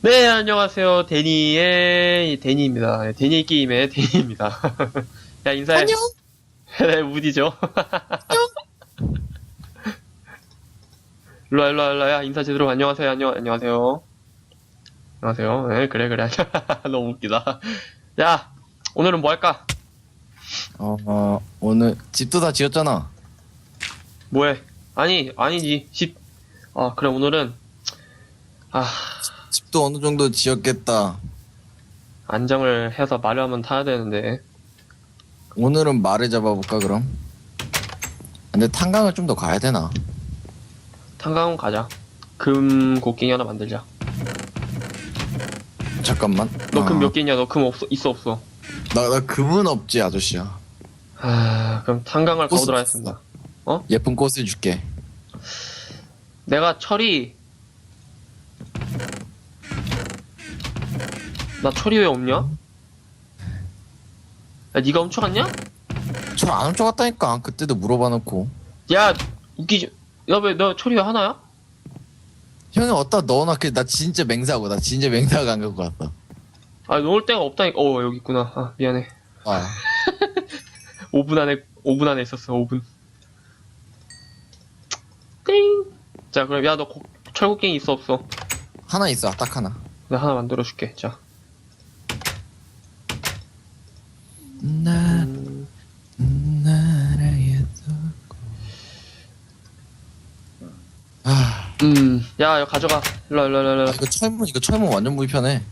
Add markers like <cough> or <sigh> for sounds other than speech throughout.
네, 안녕하세요. 데니의 데니입니다. 네, 데니 게임의 데니입니다. <laughs> 야, 인사해. 안녕. <laughs> 네, 우디죠. <laughs> 일로와, 일로와, 일로와. 야, 인사 제대로. 안녕하세요. 안녕, 안녕하세요. 안녕하세요. 네, 그래, 그래. 너무 웃기다. 야, 오늘은 뭐 할까? 어, 어, 오늘 집도 다 지었잖아. 뭐해? 아니, 아니지. 집. 아, 그래, 오늘은. 아, 집도 어느 정도 지었겠다. 안정을 해서 말을 한번 타야 되는데. 오늘은 말을 잡아볼까 그럼? 근데 탄강을 좀 더 가야 되나? 탄광 가자. 금 곡괭이 하나 만들자. 잠깐만. 너금 어, 몇 개냐? 너 금 없어? 있어 없어? 나, 나 금은 없지 아저씨야. 아, 그럼 꽃은 가보도록 하겠습니다. 예쁜 꽃을 줄게. 내가 철이 나 철이 왜 없냐? 야, 네가 훔쳐갔냐? 저안 훔쳐갔다니까. 그때도 물어봐 놓고. 야, 웃기지. 야왜너 철이 왜 하나야? 형이 어디다 넣어놨길래 나 진짜 맹세하고 나 진짜 맹세하고 안 갖고 왔다. 아, 놓을 데가 없다니까. 어, 여기 있구나. 아, 미안해. 아, <laughs> 5분 안에 5분 안에 있었어. 5분. 띵. 자, 그럼 야, 너 철곡갱이 있어 없어? 하나 있어. 딱 하나. 내가 하나 만들어 줄게. 자. 나, 음, 나라에 두고. 아, 음. 야, 이거 가져가. 일로 와, 일로 와, 일로 와. 이거 철문, 이거 철문 완전 불편해.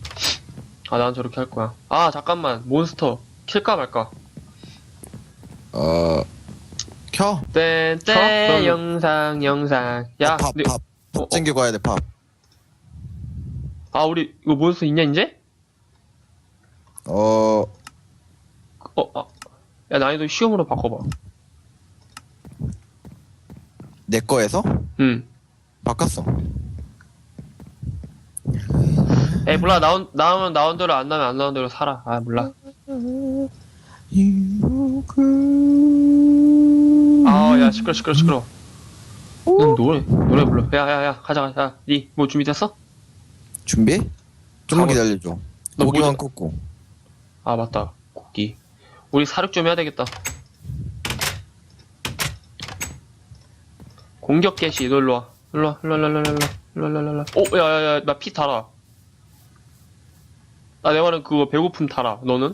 아, 난 저렇게 할 거야. 아, 잠깐만. 몬스터. 킬까 말까? 어, 켜. 땡, 켜? 땡, 그럼- 영상, 영상. 야, 어, 밥, 근데- 밥. 어, 어. 챙겨 가야 돼, 밥. 아, 우리, 이거 몬스터 있냐, 이제? 어, 어, 아. 야, 난이도 쉬움으로 바꿔봐. 내 거에서? 응. 바꿨어. 에이, 몰라. 나온, 나오면 나온 대로, 안 나오면 안 나온 대로 살아. 아, 몰라. 아, 야, 시끄러, 시끄러, 시끄러. 넌 노래, 노래 불러. 야, 야, 야, 가자, 가자. 야, 니, 뭐 준비됐어? 준비? 좀만 기다려줘. 너 고기만 뭐지? 굽고. 아, 맞다. 국기. 우리 사륙 좀 해야 되겠다. 공격 개시, 너 일로 와. 일로 와, 일로 와, 일로 와, 일로 와, 일로 와, 일로 와. 오, 야, 야, 야, 나 피 달아. 나 내 말은 그거 배고픔 달아. 너는?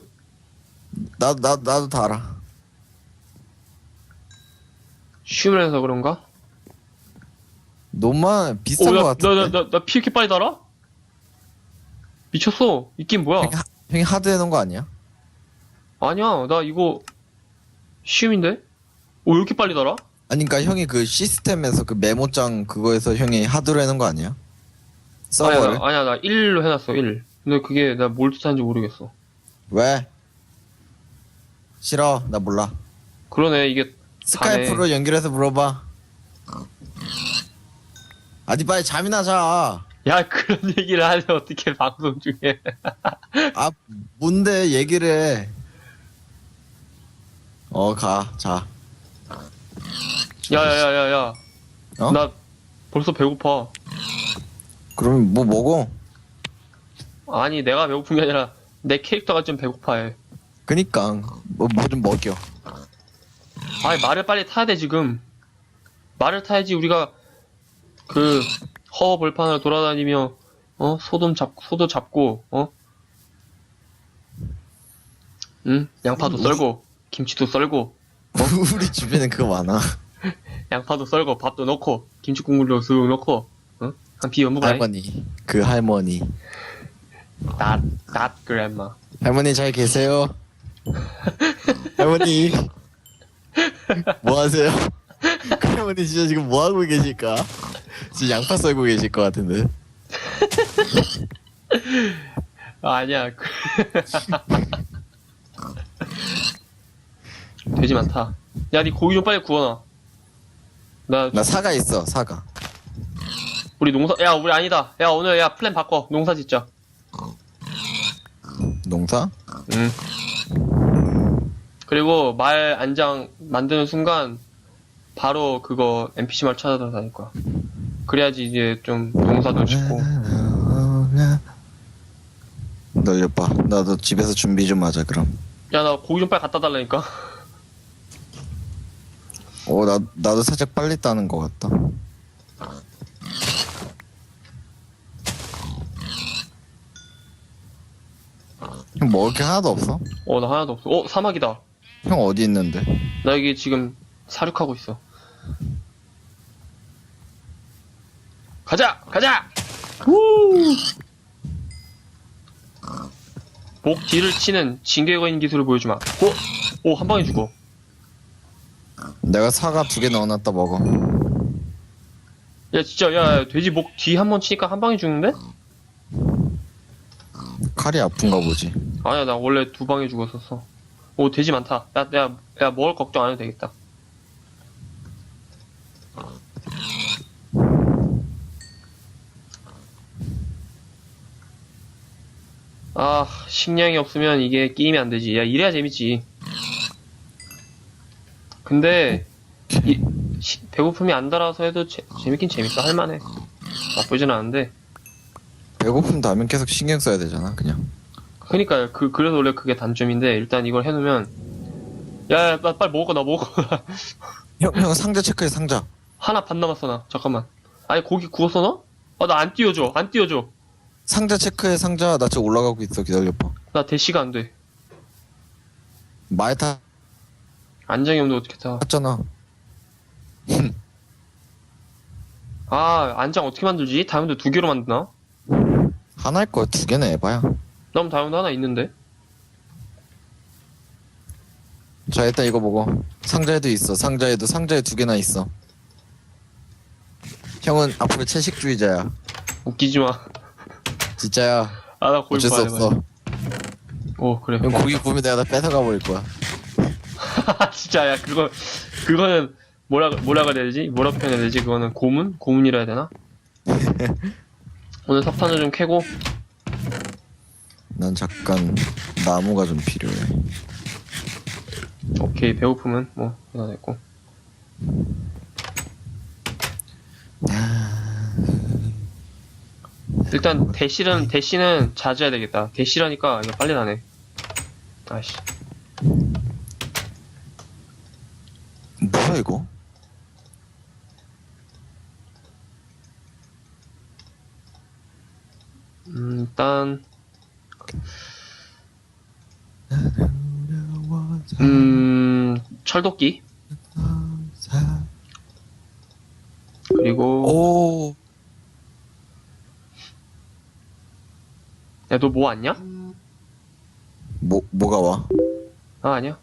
나, 나, 나도 다 알아. 쉬움을 해서 그런가? 너만 비슷한 오, 거 야, 같은데. 나, 나, 나, 나 피 이렇게 빨리 달아? 미쳤어. 이 게임 뭐야? 형이, 하- 형이 하드 해놓은 거 아니야? 아니야, 나 이거 쉬움인데? 오, 왜 이렇게 빨리 달아? 아니, 그니까 형이 그 시스템에서 그 메모장 그거에서 형이 하드로 해놓은 거 아니야? 서버를? 아니야, 나, 아니야, 나 1로 해놨어, 1. 근데 그게 나 뭘 뜻하는지 모르겠어. 왜? 싫어. 나 몰라. 그러네, 이게 스카이프로 연결해서 물어봐. 아니, 빨리 잠이나 자. 야, 그런 <laughs> 얘기를 하면 어떻게 방송 중에. 아, 뭔데, 얘기를 해. 어, 가, 자. 야, 야, 야, 야, 야. 어? 나 벌써 배고파. 그러면 뭐 먹어? 아니, 내가 배고픈 게 아니라 내 캐릭터가 좀 배고파해. 그니까, 뭐, 뭐 좀 먹여. 아니, 말을 빨리 타야 돼, 지금. 말을 타야지 우리가 그허 벌판을 돌아다니며, 어? 소도 잡, 소도 잡고, 어? 응? 양파도 우리- 썰고, 김치도 썰고, <laughs> 우리 주변에 그거 많아. <laughs> 양파도 썰고, 밥도 넣고, 김치 국물도 쓱 넣고, 어? 한 비벼 먹어라. 할머니. 그 할머니. Not, not grandma. 할머니 잘 계세요? <laughs> 할머니. 뭐 하세요? 그 할머니 진짜 지금 뭐 하고 계실까? 지금 양파 썰고 계실 것 같은데. 아, 아니야. 돼지 많다. 야, 니 고기 좀 빨리 구워놔. 나, 나 사과 있어, 사과. 우리 농사, 야, 우리 아니다. 야, 오늘, 야, 플랜 바꿔. 농사 짓자. 농사? 응. 그리고 말 안장 만드는 순간, 바로 그거 NPC 말 찾아다닐 거야. 그래야지 이제 좀 농사도 짓고. 널려봐. 나도 집에서 준비 좀 하자 그럼. 야, 나 고기 좀 빨리 갖다 달라니까. <laughs> 어, 나 나도 살짝 빨리 따는 것 같다. 형 먹을 게 하나도 없어? 어, 나 하나도 없어. 어, 사막이다. 형 어디 있는데? 나 여기 지금 사륙하고 있어. 가자! 가자! 우! 목 뒤를 치는 징계거인 기술을 보여주마. 오! 오, 한 방에 죽어. 내가 사과 두 개 넣어놨다 먹어. 야, 진짜, 야, 야, 돼지 목 뒤 한 번 치니까 한 방에 죽는데? 칼이 아픈가 보지. 아니야, 나 원래 두 방에 죽었었어. 오, 돼지 많다. 야, 야, 야, 먹을 걱정 안 해도 되겠다. 아, 식량이 없으면 이게 게임이 안 되지. 야, 이래야 재밌지. 근데, 이, 시- 배고픔이 안 달아서 해도 재, 재밌긴 재밌다. 할만해. 나쁘진 않은데. 배고픔 다면 계속 신경 써야 되잖아, 그냥. 그니까요. 그, 그래서 원래 그게 단점인데, 일단 이걸 해놓으면, 야, 야, 나 빨리 먹어, 나 먹어. <laughs> 형, 형 상자 체크해, 상자. 하나 반 남았어, 나. 잠깐만. 아니, 고기 구웠어, 너? 아, 나 안 띄워줘, 안 띄워줘. 상자 체크해, 상자. 나 지금 올라가고 있어, 기다려봐. 나 대시가 안 돼. 말 탔잖아. 안장이 없는데 어떻게 타. 아, 안장 어떻게 만들지? 다이아몬드 두 개로 만드나? 하나일 거야, 두 개는 에바야. 나 다이아몬드 하나 있는데? 자, 일단 이거 먹어. 상자에도 있어, 상자에도, 상자에 두 개나 있어. 형은 앞으로 채식주의자야. 웃기지 마. 진짜야. 아, 나 고기 어쩔 수 봐야 없어. 오, 그래. 형 고기 구우면 내가 다 뺏어가 버릴 거야. <laughs> 진짜, 야, 그거, 그거는, 뭐라, 뭐라 그래야 되지? 뭐라 표현해야 되지? 그거는 고문? 고문이라 해야 되나? <laughs> 오늘 석탄을 좀 캐고, 난 잠깐 나무가 좀 필요해. 오케이, 배고픔은, 뭐, 다 됐고. 일단, 대시는, 대시는 해야 되겠다. 대시라니까, 이거 빨리 나네. 아이씨. 뭐야 이거? 음, 일단, 음, 철도끼. 그리고, 오. 야, 너 뭐 왔냐? 뭐 뭐가 와? 아, 아니야.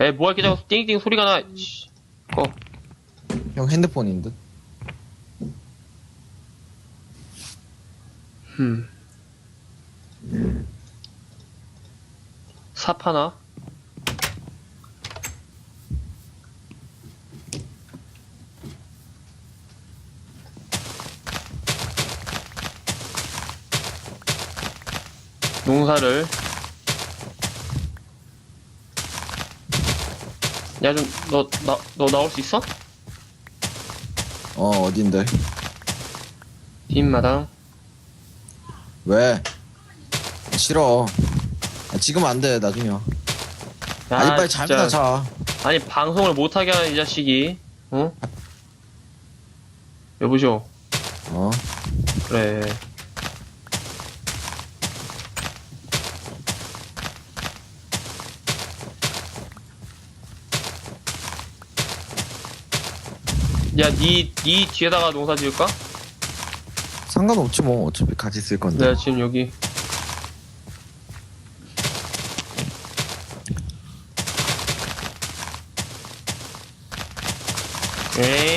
에, 뭐 할게 자꾸 띵띵 소리가 나. 씨. 어, 형 핸드폰인 듯. 음. 삽 하나. 농사를 야 좀 너 나 너 나올 수 있어? 어 어딘데? 뒷마당 왜? 싫어. 아, 지금 안 돼. 나중에. 와. 야, 아니 빨리 진짜. 잠이나 자. 아니 방송을 못하게 하는 이 자식이 어? 여보쇼 어? 그래 야 니 니 뒤에다가 농사 지을까? 상관없지 뭐. 어차피 같이 쓸 건데. 내가 지금 여기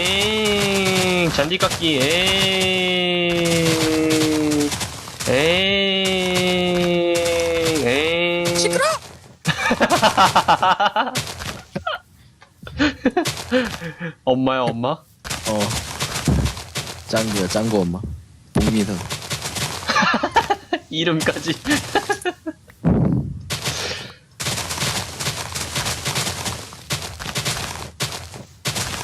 에잉 잔디 깎기 에잉 에잉 에잉 시끄러 <laughs> 엄마야 엄마 어. 짱구야 짱구 엄마. 복미선. <laughs> 이름까지 <laughs>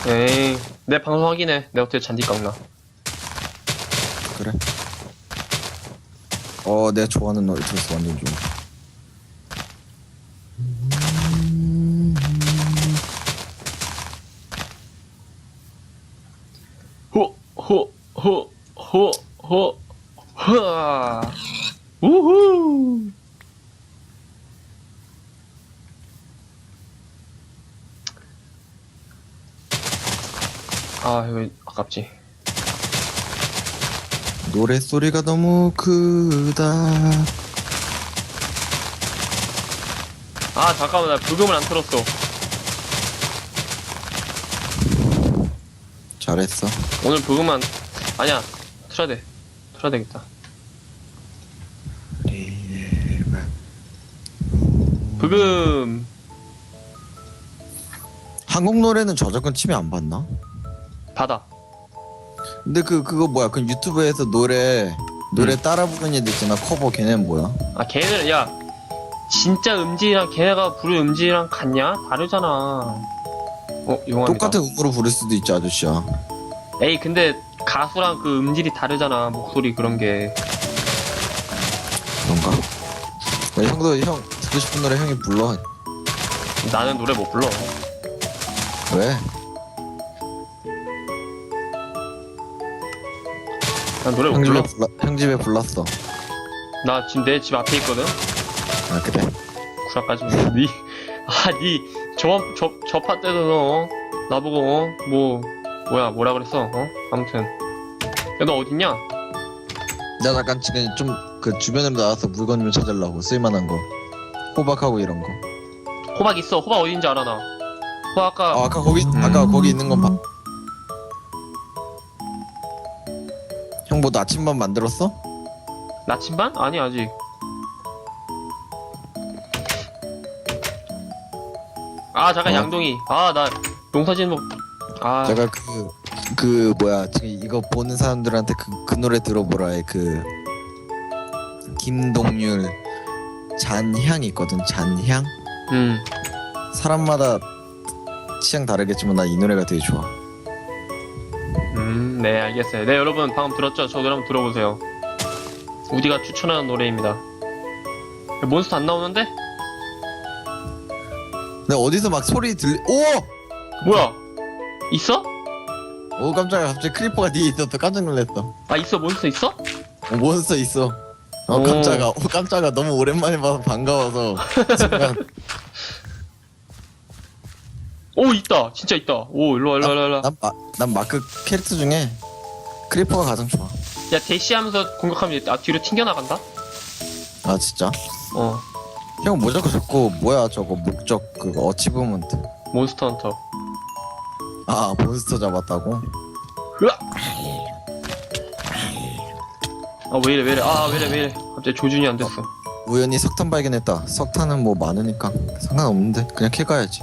에이 내 방송 확인해 내가 어떻게 잔디 깎나 그래. 어 내가 좋아하는 노래 들었어 완전 좋아 호, 호, 호, 호, 호, 호. 우후. 아, 이거 아깝지. 노래 소리가 너무 크다 아, 잠깐만, 나 불금을 안 틀었어. 잘했어 오늘 불금만, 아니야, 틀어야 돼. 틀어야 되겠다. 불금. 한국 노래는 저작권 침해 안 받나? 받아. 근데 그 그거 뭐야 그 유튜브에서 노래 노래 음. 따라 부르는 애들 있잖아 커버 걔네는 뭐야? 아, 걔네는, 야, 진짜 음질이랑 걔네가 부른 음질이랑 같냐? 다르잖아. 어, 용암이다. 똑같은 음으로 부를 수도 있지 아저씨야 에이, 근데 가수랑 그 음질이 다르잖아. 목소리 그런 게. 그런가? 야, 형도 형 듣고 싶은 노래 형이 불러 나는 노래 못 불러. 왜? 난 노래 못 형 집에 불러. 불러 형 집에 불렀어 나 지금 내 집 앞에 있거든? 아 그래? 구라까지 니, 아, 니, 저, 저, 저파 때도 너, 어? 나보고, 어? 뭐, 뭐야, 뭐라 그랬어, 어? 아무튼. 야, 너 어딨냐? 나 잠깐 지금 좀 그 주변으로 나와서 물건 좀 찾으려고 쓸만한 거 호박하고 이런 거 호박 있어. 호박 어딘지 알아, 나. 호박 아까, 아, 아까 거기 아까 거기 있는 건 봐. 형 뭐 나침반 만들었어? 나침반? 아니, 아직. 아, 잠깐, 어? 양동이. 아, 나, 농사짓는 법, 아, 제가 그, 그, 뭐야, 지금 이거 보는 사람들한테 그, 그 노래 들어보라 해. 그, 김동률, 잔향 있거든, 잔향? 음. 사람마다 취향 다르겠지만 나이 노래가 되게 좋아. 음, 네, 알겠어요. 네, 여러분, 방금 들었죠? 저 노래 한번 들어보세요. 우디가 추천하는 노래입니다. 몬스터 안 나오는데? 근데 어디서 막 소리 들리, 오! 뭐야? 있어? 오, 깜짝이야. 갑자기 크리퍼가 뒤에 있었어. 깜짝 놀랐어. 아, 있어? 몬스터 있어? 어, 몬스터 있어. 어, 오. 깜짝아. 어, 깜짝아. 너무 오랜만에 봐서 반가워서. 순간 <laughs> 오, 있다. 진짜 있다. 오, 일로와, 일로와, 일로와. 난, 마, 난 마크 캐릭터 중에 크리퍼가 가장 좋아. 야, 대시하면서 공격하면 아, 뒤로 튕겨나간다? 아, 진짜? 어, 형, 뭐 자꾸 자꾸, 뭐야, 저거, 목적, 그거, 어치브먼트. 몬스터 헌터. 아, 몬스터 잡았다고? 으악! 아, 왜 이래, 왜 이래. 아, 왜 이래, 왜 이래. 갑자기 조준이 안 됐어. 우연히 석탄 발견했다. 석탄은 뭐 많으니까 상관없는데. 그냥 캐가야지.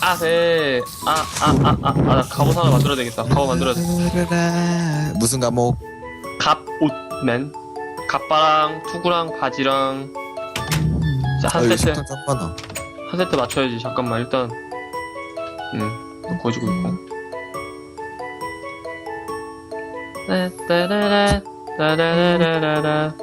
아, 네. 아, 아, 아, 아, 아, 나 갑옷 하나 만들어야 되겠다. 갑옷 만들어야 돼. <laughs> 무슨 과목? 갑옷맨. 갑바랑, 투구랑, 바지랑. 자, 아, 한 여기 세트. 많아. 한 세트 맞춰야지. 잠깐만, 일단. 음, 거지고 있고. 따따라라, 따라라라라.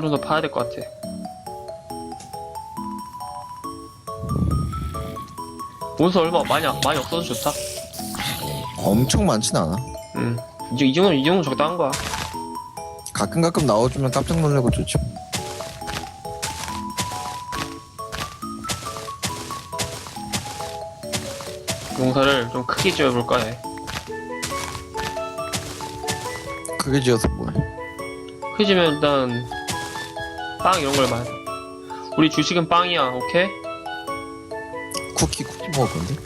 좀더 파야 될 것 같아. 몬스터 얼마 많이 많이 없어도 좋다. 엄청 많진 않아. 음. 이제 이 정도 이 정도 적당한 거야. 가끔 가끔 나와주면 깜짝 놀라고 좋지. 농사를 좀 크게 지어볼까 해. 크게 지어서 뭐해? 크게 지면 일단 빵 이런 걸 많이. 우리 주식은 빵이야, 오케이? 쿠키 쿠키 먹을 건데?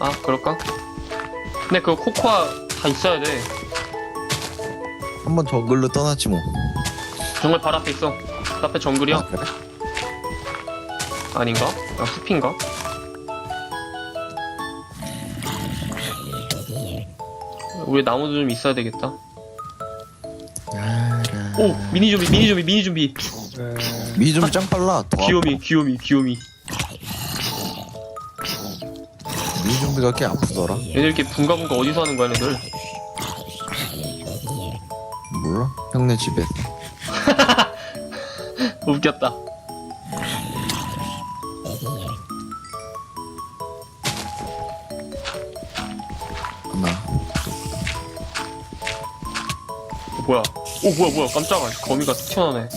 아 그럴까? 근데 그 코코아 다 있어야 돼. 한 번 저글로 떠났지 뭐. 정글 바로 앞에 있어. 그 앞에 정글이야? 아, 그래? 아닌가? 아 숲인가? 우리 나무도 좀 있어야 되겠다. 라라. 오 미니 좀비 미니 좀비 미니 좀비 미좀 짱 빨라. 더 귀요미 귀요미 귀요미 아파. 미 좀비가 꽤 아프더라. 얘들 이렇게 붕가붕가 어디서 하는 거야 얘들 몰라? 형네 집에. <laughs> 웃겼다 하나. 어, 뭐야 오 뭐야 뭐야 깜짝아 거미가 튀어나오네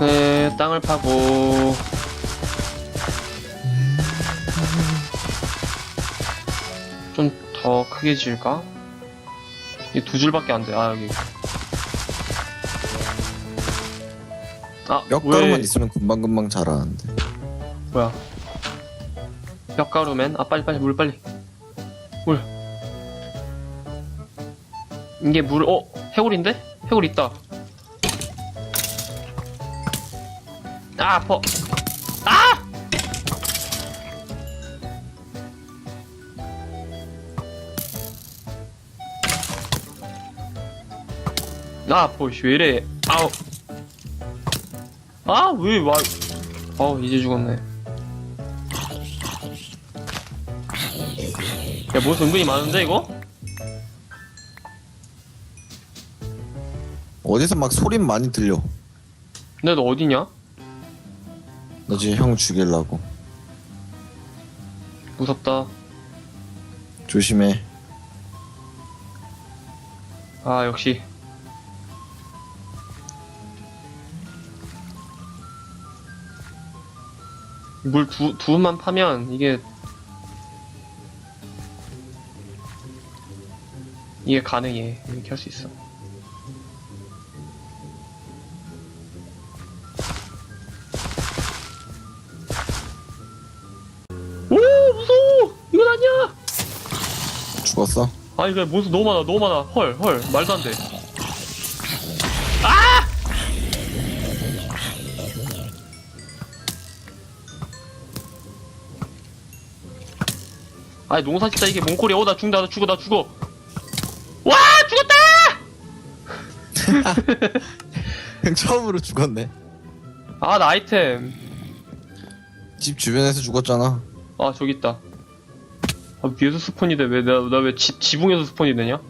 네 땅을 파고 좀 더 크게 지을까? 이 두 줄밖에 안 돼. 아 여기. 아 뼈가루만 왜- 있으면 금방금방 자라는데. 뭐야? 뼈가루맨? 아 빨리 빨리 물 빨리 물 이게 물 어? 해골인데? 해골 있다 아 아파 아! 아 아파 씨, 왜 이래 아우 아 왜 와 아우 이제 죽었네 야, 몬스 은근히 많은데, 이거? 어디서 막 소리 많이 들려. 근데 너 어디냐? 나 지금 형 죽이려고. 무섭다. 조심해. 아, 역시. 물 두, 두만 파면, 이게. 이게 가능해. 이렇게 할 수 있어. 죽었어? 아 이거 몬스 너무 많아 너무 많아 헐 헐 말도 안돼 아! 아니 농사 짓다 이게 몽골이야 어나 죽는다 나 죽어 나 죽어 와 죽었다 형 <laughs> 처음으로 죽었네. 아 나 아이템 집 주변에서 죽었잖아. 아 저기 있다 아 위에서 스폰이 돼 왜 나 나 왜 지붕에서 스폰이 되냐?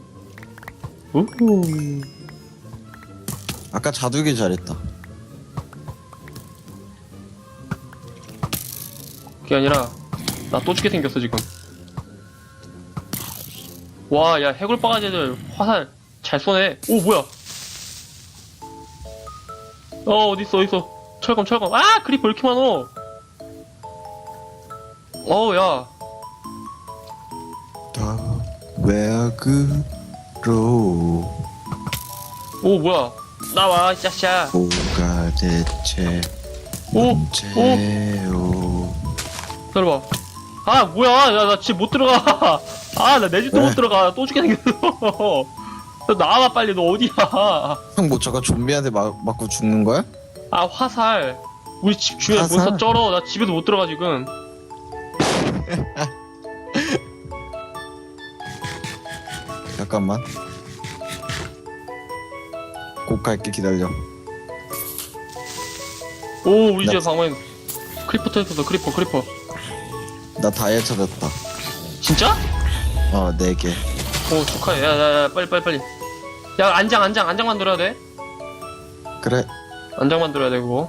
우후 아까 자두기 잘했다. 그게 아니라 나 또 죽게 생겼어 지금. 와 야 해골 바가지들 화살 잘 쏘네. 오 뭐야? 어 어딨어 어딨어? 철검 철검. 아 그리퍼 왜 이렇게 많어 어우 다 외그로 야오 뭐야? 나와 짜샤. 뭐가 대체 오 문제요. 기다려봐. 아 뭐야? 야 나 집 못 들어가. <laughs> 아 나 내 집도 왜? 못 들어가. 또 죽게 생겼어. <laughs> 야, 나와 빨리. 너 어디야? <laughs> 형뭐 저가 좀비한테 막, 맞고 죽는 거야? 아 화살. 우리 집 주변에 화살? 몬스터 쩔어. 나 집에도 못 들어가 지금 잠깐만. 곧 갈게 기다려. 오 우리 나- 집 방어엔 크리퍼 터졌어 크리퍼 크리퍼 나 다이아 찾았다. 진짜? 어, 네 개. 오 축하해 야야야 빨리 빨리 빨리 야 안장 안장 안장 만들어야 돼 그래. 안장 만들어야 돼 그거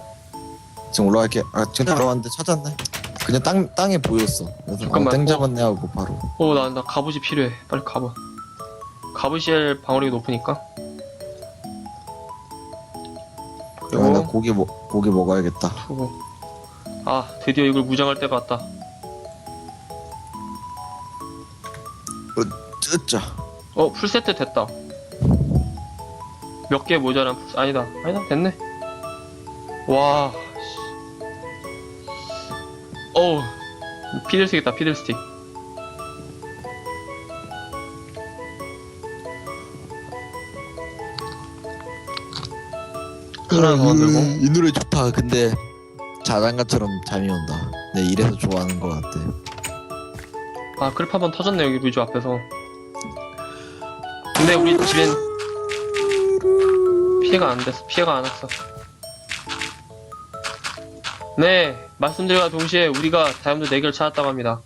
지금 올라갈게. 아, 지금 들어왔는데 찾았네. 그냥 땅, 땅에 보였어. 그래서 잠깐만. 어, 땡 잡았네 하고 바로. 오나나 갑옷이 필요해 빨리 갑옷 갑옷이 방어력이 높으니까 아, 나 그리고 고기, 먹, 고기 먹어야겠다. 투고 아 드디어 이걸 무장할 때가 왔다 쯔짜. 어 풀세트 됐다 몇 개 모자란 풀 아니다 아니다 됐네 와 씨. 어우 피들스틱 있다 피들스틱 하나 더 만들고 이 노래 좋다. 근데 자장가처럼 잠이 온다. 내 이래서 좋아하는 것 같아. 아 클립 한 번 터졌네 여기 루즈 앞에서 근데 우리 집엔 피해가 안 됐어. 피해가 안 왔어. 네, 말씀드려가 동시에 우리가 다이아몬드 4개를 찾았다고 합니다.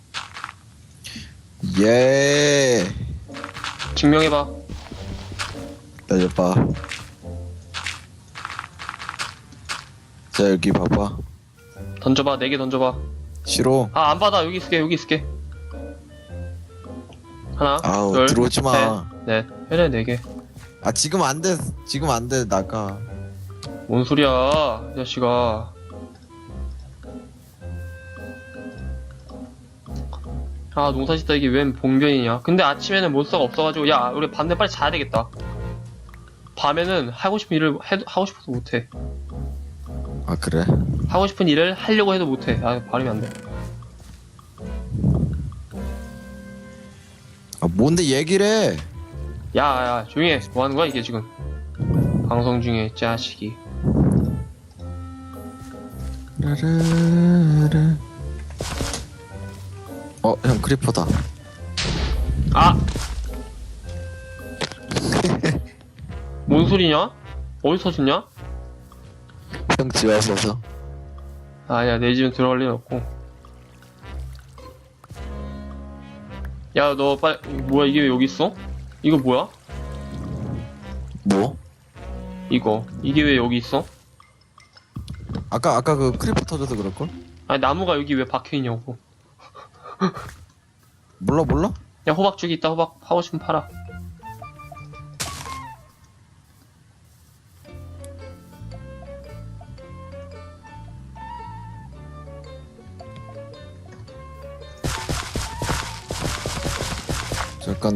예. 증명해봐. 기다려봐. 자 여기 봐봐. 던져봐. 4개 던져봐. 싫어. 아, 안 받아. 여기 있을게. 여기 있을게. 하나, 아우, 둘, 들어오지 마. 셋, 넷. 그래, 4개. 아 지금 안 돼. 지금 안 돼. 나가. 뭔 소리야, 이 자식아. 아, 농사 짓다 이게 웬 봉변이냐. 근데 아침에는 몬스터가 없어가지고, 야, 우리 밤에 빨리 자야 되겠다. 밤에는 하고 싶은 일을 해도, 하고 싶어도 못해. 아 그래? 하고 싶은 일을 하려고 해도 못해. 아, 발음이 안 돼. 아 뭔데 얘기를 해? 야, 야, 조용히 해. 뭐 하는 거야, 이게 지금. 방송 중에, 자식이. 라라라. 어, 형 크리퍼다. 아! <laughs> 뭔 소리냐? 어디서 줬냐? 형 집에 있어서. 아니야 내 집은 들어갈 일 없고 야 너 빨리 뭐야 이게 왜 여기 있어? 이거 뭐야? 뭐? 이거 이게 왜 여기 있어? 아까 아까 그 크리퍼 터져서 그럴 걸? 아니 나무가 여기 왜 박혀있냐고 몰라 몰라? 야 호박 저기 있다 호박 하고 싶으면 팔아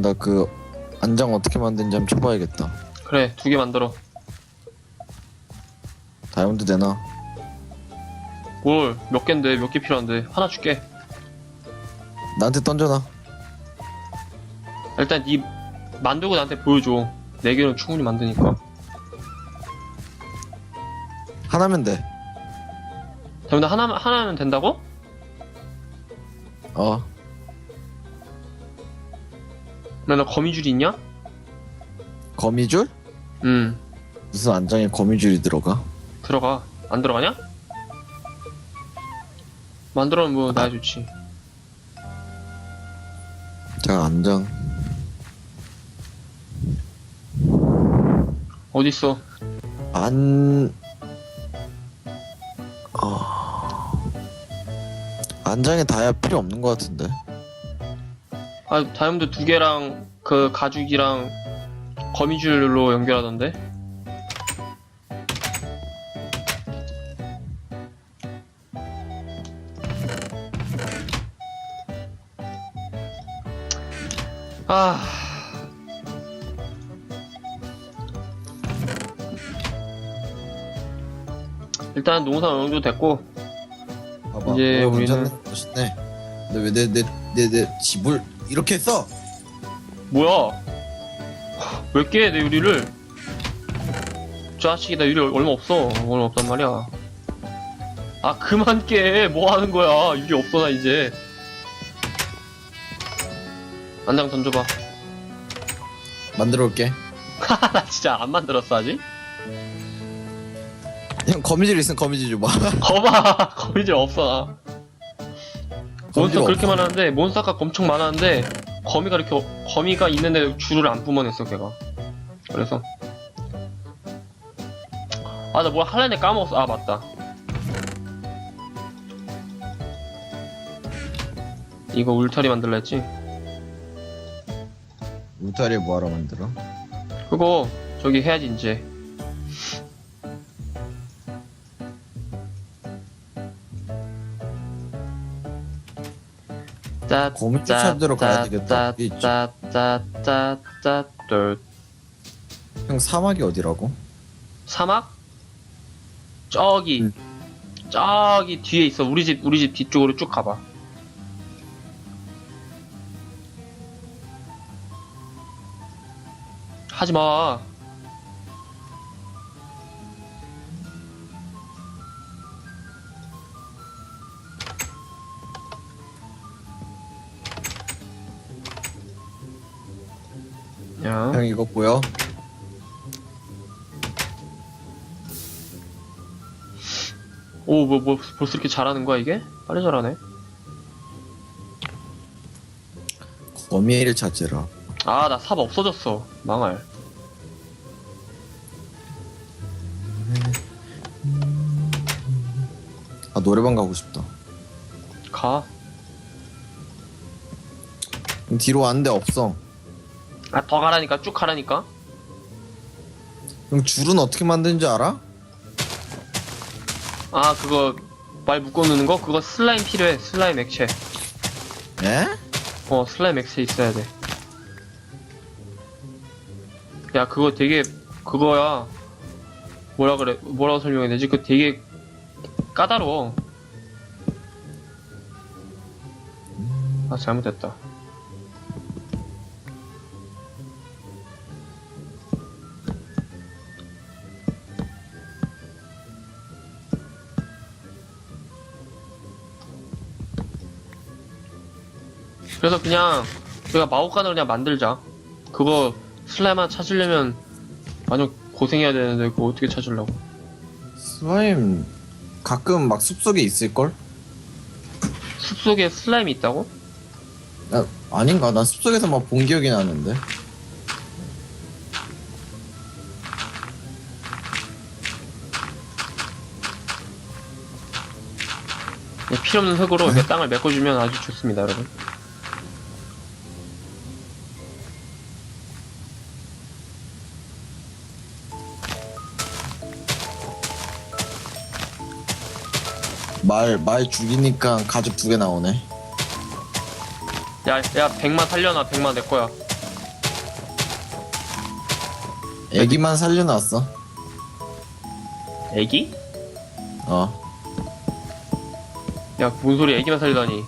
잠깐 나 그 안장 어떻게 만드는지 한번 쳐봐야겠다. 그래 두 개 만들어 다이아몬드 되나? 뭘 몇 갠데 몇 개 필요한데 하나 줄게 나한테 던져놔. 일단 니 만들고 나한테 보여줘 네 개는 충분히 만드니까 하나면 돼. 근데 하나, 하나면 된다고? 어. 나 거미줄이 있냐? 거미줄? 응 무슨 안장에 거미줄이 들어가? 들어가 안 들어가냐? 만들어면 뭐 나야 좋지 자 안장. 어딨어 안. 어... 안장에 다이아 필요 없는 것 같은데. 아 다이아몬드 두 개랑 그 가죽이랑 거미줄로 연결하던데 아 일단 농사 어느 정도 됐고 봐봐. 이제 어, 우리는- 괜찮네. 멋있네. 근데 왜 내 내 내 내 집을 이렇게 했어? 뭐야? 왜 깨, 내 유리를? 자식이 나 유리 얼마 없어. 얼마 없단 말이야. 아, 그만 깨. 뭐 하는 거야. 유리 없어, 나 이제. 안장 던져봐. 만들어 올게. <laughs> 나 진짜 안 만들었어, 아직? 형 거미줄 있으면 거미줄 줘봐. <laughs> 거봐. 거미줄 없어, 나. 몬스터 그렇게. 많았는데, 몬스터가 엄청 많았는데, 거미가 이렇게, 어- 거미가 있는데 줄을 안 뿜어냈어, 걔가. 그래서. 아, 나뭘 할래네 까먹었어. 아, 맞다. 이거 울타리 만들라 했지? 울타리 뭐하러 만들어? 그거, 저기 해야지, 이제. 짜, 거미 쫓아들어 가야 되겠다. 그게 있지. 짜짜 짜짜짜 형 사막이 어디라고? 사막? 저기 응. 저기 뒤에 있어 우리 집 우리 집 뒤쪽으로 쭉 가봐 하지마 야. 형 이거 보여? 오, 뭐, 뭐, 벌써 이렇게 잘하는 거야, 이게? 빨리 잘하네. 거미를 찾으라. 아, 나 삽 없어졌어. 망할. 아 노래방 가고 싶다. 가. 뒤로 왔는데 없어. 아, 더 가라니까, 쭉 가라니까. 형 줄은 어떻게 만드는지 알아? 아, 그거, 말 묶어 놓는 거? 그거 슬라임 필요해. 슬라임 액체. 에? 어, 슬라임 액체 있어야 돼. 야, 그거 되게, 그거야. 뭐라 그래, 뭐라고 설명해야 되지? 그거 되게 까다로워. 아, 잘못됐다. 그래서 그냥 우리가 마법관을 그냥 만들자. 그거 슬라임 하나 찾으려면 완전 고생해야 되는데 그거 어떻게 찾으려고? 슬라임 가끔 막 숲속에 있을걸? 숲속에 슬라임이 있다고? 아, 아닌가? 나 숲속에서 막 본 기억이 나는데. 네, 필요 없는 흙으로 이렇게 땅을 메꿔주면 아주 좋습니다, 여러분. 말, 말 죽이니까 가죽 두 개 나오네. 야, 야, 백만 살려놔, 백만 내 거야. 애기만 살려놨어. 애기? 어. 야, 뭔 소리 애기만 살리다니.